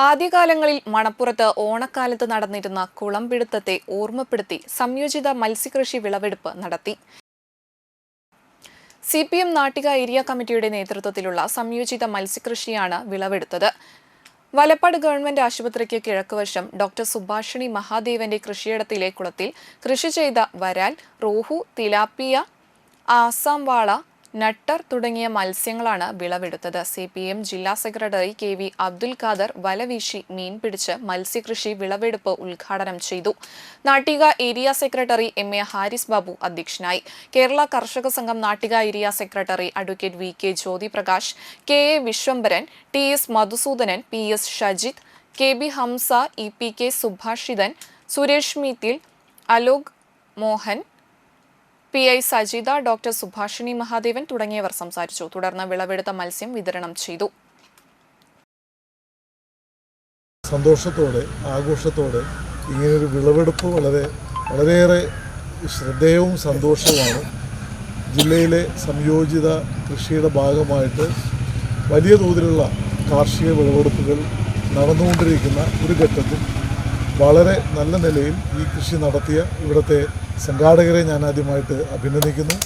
ആദ്യകാലങ്ങളിൽ മണപ്പുറത്ത് ഓണക്കാലത്ത് നടന്നിരുന്ന കുളംപിടുത്തത്തെ ഓർമ്മപ്പെടുത്തി സംയോജിത മത്സ്യകൃഷി വിളവെടുപ്പ് നടത്തി. C P M Nattika area കമ്മിറ്റിയുടെ നേതൃത്വത്തിലുള്ള സംയോജിത മത്സ്യകൃഷിയാണ് വിളവെടുത്തത്. വലപ്പാട് ഗവൺമെന്റ് ആശുപത്രിക്ക് കിഴക്കുവശം ഡോക്ടർ സുഭാഷിണി മഹാദേവന്റെ കൃഷിയിടത്തിലെ കുളത്തിൽ കൃഷി ചെയ്ത വരാൽ റോഹു തിലാപ്പിയ ആസാം വാള നട്ടർ തുടങ്ങിയ മത്സ്യങ്ങളാണ് വിളവെടുത്തത്. സി പി എം ജില്ലാ secretary K V Abdul Khader വലവീശി മീൻ പിടിച്ച് മത്സ്യകൃഷി വിളവെടുപ്പ് ഉദ്ഘാടനം ചെയ്തു. Nattika area secretary M A Haris Babu അധ്യക്ഷനായി. Kerala Karshaka Sangham Nattika area secretary advocate V K Jyothiprakash K A Vishwambharan T S Madhusoodanan P S Shajith K B Hamza E P K Subhashithan Suresh Meethil Alok Mohan P I Sajitha doctor Subhashini Mahadevan തുടങ്ങിയവർ സംസാരിച്ചു. തുടർന്ന് വിളവെടുത്ത മത്സ്യം വിതരണം ചെയ്തു. സന്തോഷത്തോടെ ആഘോഷത്തോടെ ഇങ്ങനൊരു വിളവെടുപ്പ് വളരെ വളരെയേറെ ശ്രദ്ധേയവും സന്തോഷവുമാണ്. ജില്ലയിലെ സംയോജിത കൃഷിയുടെ ഭാഗമായിട്ട് വലിയ തോതിലുള്ള കാർഷിക വിളവെടുപ്പുകൾ നടന്നുകൊണ്ടിരിക്കുന്ന ഒരു ഘട്ടത്തിൽ വളരെ നല്ല നിലയിൽ ഈ കൃഷി നടത്തിയ ഇവിടുത്തെ സംഘാടകരെ ഞാൻ ആദ്യമായിട്ട് അഭിനന്ദിക്കുന്നു.